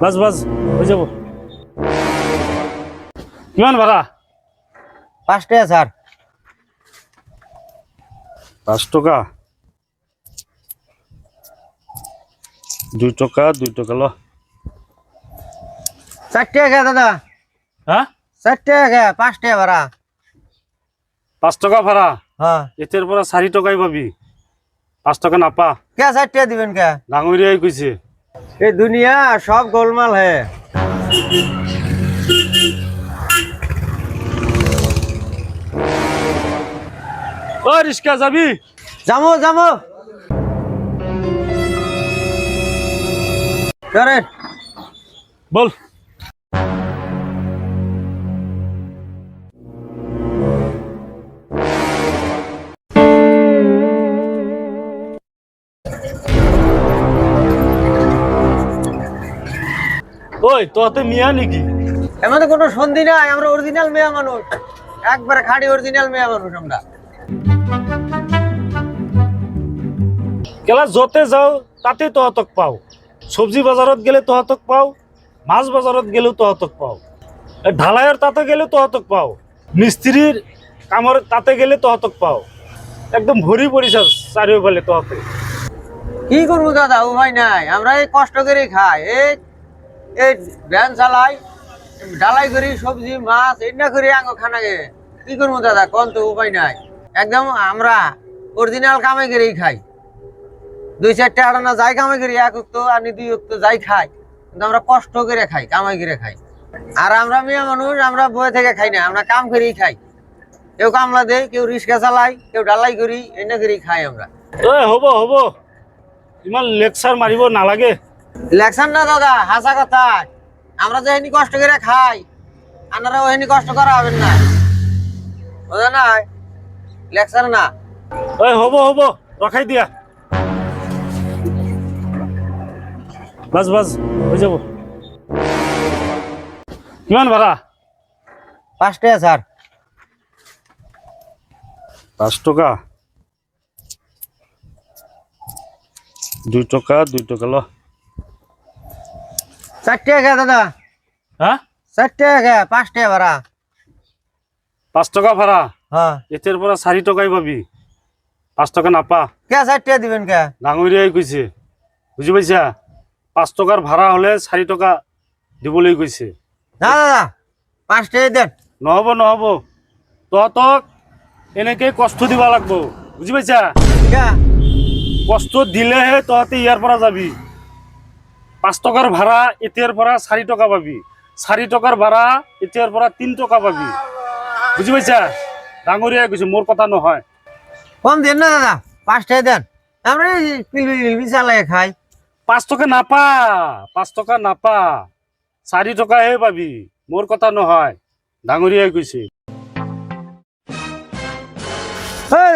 বাস বাস হয়ে যাব। কিমান ভাড়া? পাঁচ টাকা স্যার। পাঁচ টকা? দুই টকা দুই টকা ল। চার টাকা দাদা। হ্যাঁ চার টাকা পাঁচ টাকা ভাড়া। পাঁচ টকা ভাড়া? হ্যাঁ। এতের পৰা চাৰি টকাই পাবি। পাঁচ টকা নাপা। কে চার টাকা দিবেন কে? ডাঙৰীয়াই কৈছে এই দুনিয়া সব গোলমাল হে। রিস্কা যাবি? যাব যাব বল। ওই তোতে মিয়া নাকি? এমন কোনো সন্ধি নাই আমরা অরিজিনাল মেয়া মানুষ। একবারে খাঁটি অরিজিনাল মেয়া মানুষ আমরা। কেলা য'তে যাওঁ তাতে তহঁতক পাওঁ। চব্জি বজাৰত গেলে তহঁতক পাওঁ মাছ বজাৰত গেলেও তহঁতক পাওঁ। ঢালাইৰ তাতে গেলে তহঁতক পাওঁ। মিস্ত্ৰীৰ কামৰ তাতে গেলে তহঁতক পাওঁ। একদম ভৰি পৰিছ চাৰিওফালে তহঁতে কি করব দাদা উপায় নাই। আমরা এই কষ্ট করে খাই। এই এই ভ্যান চালাই ডালাই করি, সবজি, মাছ এটা করি, আঙ্গ খানাকে কি করব দাদা, কোন তো উপায় নাই। একদম আমরা অরিজিনাল কামাই করেই খাই। দুই চারটে আটানা যাই কামাই করি এক উক্ত আর দুই উক্ত যাই খাই। কিন্তু আমরা কষ্ট করে খাই কামাই করে খাই। আর আমরা মেয়ে মানুষ, আমরা বয়ে থেকে খাই না, আমরা কাম করেই খাই। কেউ কামলা দেয়, কেউ রিক্সা চালাই, কেউ ডালাই করি এনে করেই খাই আমরা। হ'ব হ'ব। ইমান লেকচাৰ মাৰিব নালাগে। লেকচার না দাদা হাসা কথা। আমরা যে এনি কষ্ট করে খাই আপনারাও এনি কষ্ট করা হবেন না। বুঝা না লেকচার না। ঐ হ'ব হ'ব ৰখাই দিয়া। বাছ বাছ হৈ যাব। কিমান ভাড়া? পাঁচ টাকা স্যার। পাঁচ টকা? দুই টকা দুই টকা ল। চার টাকা দাদা। হা? চার টাকা পাঁচ টাকা ভাড়া। পাঁচ টকা ভাড়া? হ্যাঁ। এতিয়াৰ পৰা চাৰি টকাই পাবি। পাঁচ টকা নাপা। কে চার টাকা দিবেন কে? ডাঙৰীয়াই কৈছে। বুজি পাইছা? পাঁচ টকাৰ ভাড়া হ'লে চাৰি টকা দিবলৈ কৈছে। না দাদা পাঁচ টাকা দেন। নহ'ব নহ'ব। তহঁতক এনেকৈ কষ্ট দিব লাগিব। বুজি পাইছা? কষ্ট দিলেহে তহঁতে ইয়াৰ পৰা যাবি। পাঁচ টকাৰ ভাড়া এতিয়াৰ পৰা চাৰি টকা পাবি। চাৰি টকাৰ ভাড়া এতিয়াৰ পৰা তিনি টকা পাবি। বুজি পাইছা? ডাঙৰীয়াই কৈছে মোৰ কথা নহয়। কম দেন না দাদা পাঁচ টাকা দেন আমরা চালাই খাই। পাঁচ টকা নাপা পাঁচ টকা নাপা। চাৰি টকাহে পাবি মোৰ কথা নহয় ডাঙৰীয়াই কৈছে। দাদা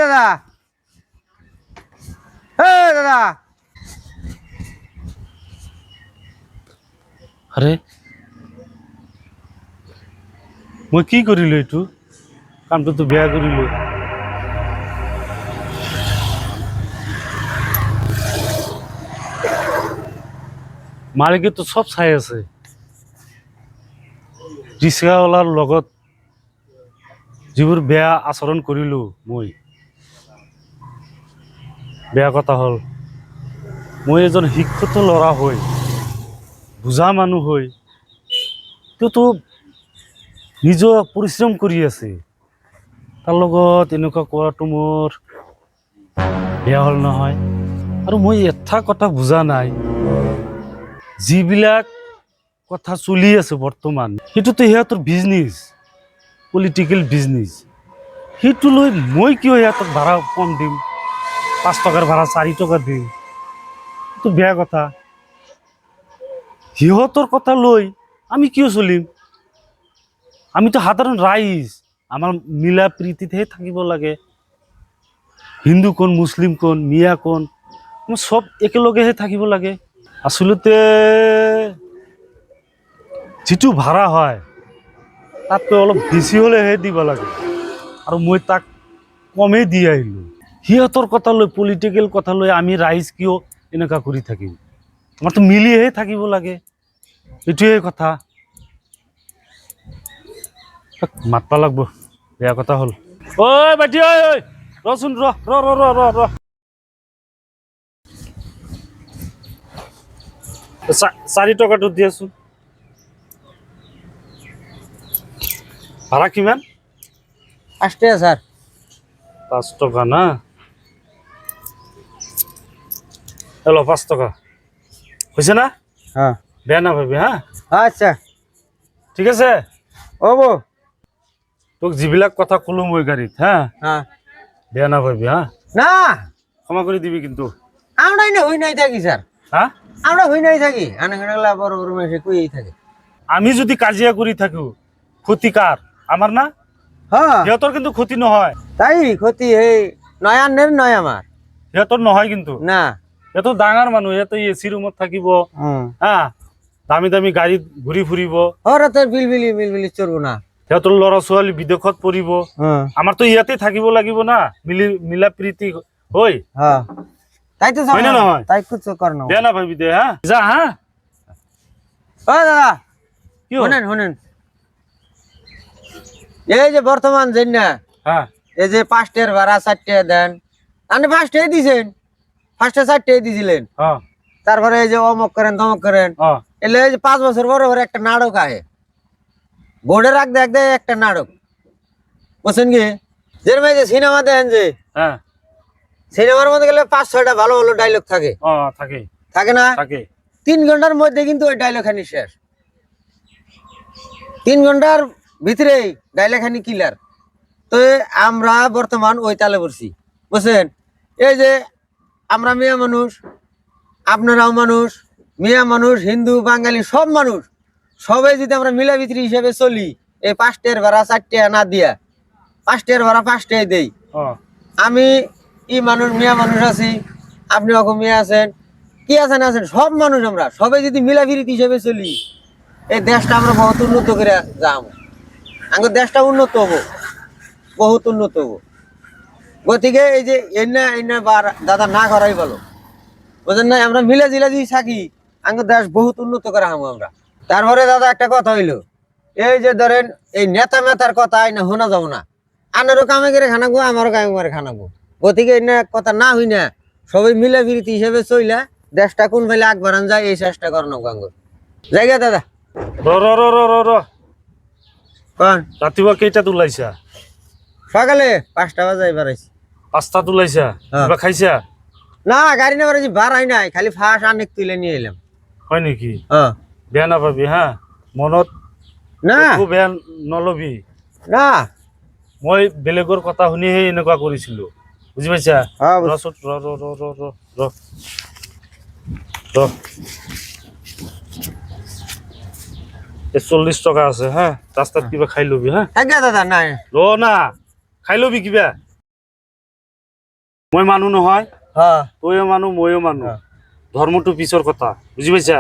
দাদা। আৰে মই কি কৰিলোঁ এইটো? কামটোতো বেয়া কৰিলোঁ। মালিকেতো চব চাই আছে। ৰিক্সাৱালাৰ লগত যিবোৰ বেয়া আচৰণ কৰিলোঁ মই। বেয়া কথা হ'ল, মই এজন শিক্ষিত ল'ৰা হৈ বুজা মানুহ হৈ তেওঁতো নিজৰ পৰিশ্ৰম কৰি আছে। তাৰ লগত এনেকুৱা কৰাটো মোৰ বেয়া হ'ল নহয়। আৰু মই এটা কথা বুজা নাই। যিবিলাক কথা চলি আছে বৰ্তমান, সেইটোতো সিহঁতৰ বিজনেছ পলিটিকেল বিজনেছ সেইটো লৈ মই কিয় সিহঁতক ভাড়া কম দিম? পাঁচ টকাৰ ভাড়া, চাৰি টকা দিম? এইটো বেয়া কথা। সিহঁতৰ কথা লৈ আমি কিয় চলিম? আমিতো সাধাৰণ ৰাইজ। আমাৰ মিলা প্ৰীতিতহে থাকিব লাগে। হিন্দু কোন, মুছলিম কোন, মিয়া কোন আমি চব একেলগেহে থাকিব লাগে। আচলতে যিটো ভাড়া হয়, তাতকৈ অলপ বেছি হ'লেহে দিব লাগে। আৰু মই তাক কমেই দি আহিলোঁ। সিহঁতৰ কথা লৈ পলিটিকেল কথা লৈ আমি ৰাইজ কিয় এনেকুৱা কৰি থাকিম? আমাৰতো মিলিহে থাকিব লাগে। এইটোৱে কথা। মাতবা লাগব। বেয়া কথা হ'ল। ঐ বাটি ঐ ৰচোন ৰ ৰ ৰ ৰ ৰ ৰ চাৰি টকাটো দিয়াচোন। ভাড়া কিমান? আসতে স্যার পাঁচ টকা না? হ্যালো পাঁচ টকা। হৈছে না? হ্যাঁ। বেয়া নাভাবি হা আচ্ছা। ঠিক আছে? ও বো তোক যিবিলাক কথা ক'লো মই গাড়ীত হা হ্যাঁ। বেয়া নাভাবি হা না। ক্ষমা কৰি দিবি কিন্তু। আমরাই না হই নাই থাকি স্যার। হা? আমরা হই নাই থাকি। আনাখানাগুলা বড় বড় মেসে কুই থাকে। আমি যদি কাজিয়া কৰি থাকো ক্ষতি কাৰ? আমাৰ না? হ্যাঁ। কিন্তু ক্ষতি নহয়। তাই ক্ষতি এই নয়ানের নয় আমার সিহঁতৰ নহয় কিন্তু। না। সিহঁতৰ ডাঙৰ মানুহ সিহঁতে এ চি ৰুমত থাকিব। হুম হা দামী দামী গাড়ীত ঘূৰি ফুৰিব। বিলবিলি বিলবিলি চলবো না। সিহঁতৰ ল'ৰা ছোৱালী বিদেশত পঢ়িব আমাৰতো ইয়াতে থাকিব লাগিব না মিলি মিলা প্ৰীতি হৈ। হ্যাঁ। তাই তো হয় না? নহয়? তাই না বেয়া নাভাবি দে হা। যা হা। ও দাদা। কি শুনেন শুনেন। এই যে বর্তমান যেন না হ্যাঁ এই যে পাঁচটের ভাড়া চারটে দেন। আপনি পাঁচটে দিছেন। ফার্স্টে চারটে দিছিলেন হ্যাঁ। তারপরে এই যে অমক করেন তমক করেন। হ্যাঁ। এলে এই যে পাঁচ বছর পরে পরে একটা নাটক আহে। বোর্ডে রাখ দেখ দেয় একটা নাটক। বুঝছেন কি? যেরকম এই যে সিনেমা দেখেন যে হ্যাঁ। সিনেমার মধ্যে গেলে পাঁচ ছয়টা ভালো ভালো ডায়লগ থাকে। থাকে। থাকে না? থাকে। তিন ঘণ্টার মধ্যে কিন্তু ওই ডায়লগ খানি শেষ। তিন ঘণ্টার ভিতরেই ডায়লগ খানি কিলার তো আমরা বর্তমান ওই তালে পড়ছি। বুঝছেন? এই যে আমরা মেয়ে মানুষ আপনারাও মানুষ মিয়া মানুষ হিন্দু বাঙালি সব মানুষ। সবাই যদি আমরা মিলাভিত্রি হিসেবে চলি এই পাঁচটার ভাড়া চারটে না দিয়া পাঁচটার ভাড়া পাঁচটায় দেই। আমি ই মানুষ মিয়া মানুষ আছি আপনি অক মিয়া আছেন কি আছেন আছেন সব মানুষ আমরা। সবাই যদি মিলাফিরিত হিসেবে চলি এই দেশটা আমরা বহুত উন্নত করে যাম। আমার দেশটা উন্নত হব বহুত উন্নত হব। গতিকে এই যে এনা এনা বার দাদা না করাই ভালো বুঝলেন না আমরা মিলে জিলে যদি থাকি আমার দেশ বহুত উন্নত করে হামো আমরা। তারপরে দাদা একটা কথা হইল। এই যে ধরেন এই নেতা মেতার কথা আইনা শোনা যাব না। আনারও কামে করে খানাবো আমারও কামে করে খানাবো গতিকে এনে কথা না হই না সবাই মিলে বিরতি হিসেবে চইলা দেশটা কোন ফেলে আগ বাড়ান যায় এই চেষ্টা করানো গাঙ্গ জায়গা দাদা। কন? ৰাতিপুৱা কেইটাত ওলাইছা? সকালে পাঁচটা বাজাই বাড়াইছি পাঁচটাত ওলাইছা হ্যাঁ। খাইছা? না গাড়ি না বাড়াইছি ভাড়াই নাই খালি ফাঁস অনেক তুলে নিয়ে এলাম। হয় নেকি? হ্যাঁ। বেয়া নাপাবি হা? মনত না। একো বেয়া নলবি। না। মই বেলেগৰ কথা শুনিহে এনেকুৱা কৰিছিলো। বুজি পাইছা? হ্যাঁ ৰচোন ৰ ৰ ৰ ৰ ৰ ৰ ৰ চল্লিছ টকা আছে হা? ৰাস্তাত কিবা খাই ল'বি হা? দাদা নাই। ৰ না। খাই ল'বি কিবা? মই মানুহ নহয়। হ্যাঁ তইও মানুহ ময়ো মানুহ। ধৰ্মটো পিছৰ কথা বুজি পাইছা?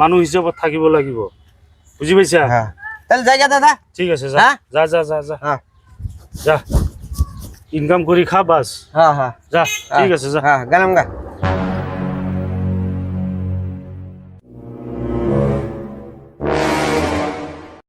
মানুহ হিচাপত থাকিব লাগিব। বুজি পাইছা? ঠিক আছে যা? যা যা যা যা। যা। ইনকাম কৰি খা বাছ। যা। ঠিক আছে যা। গা।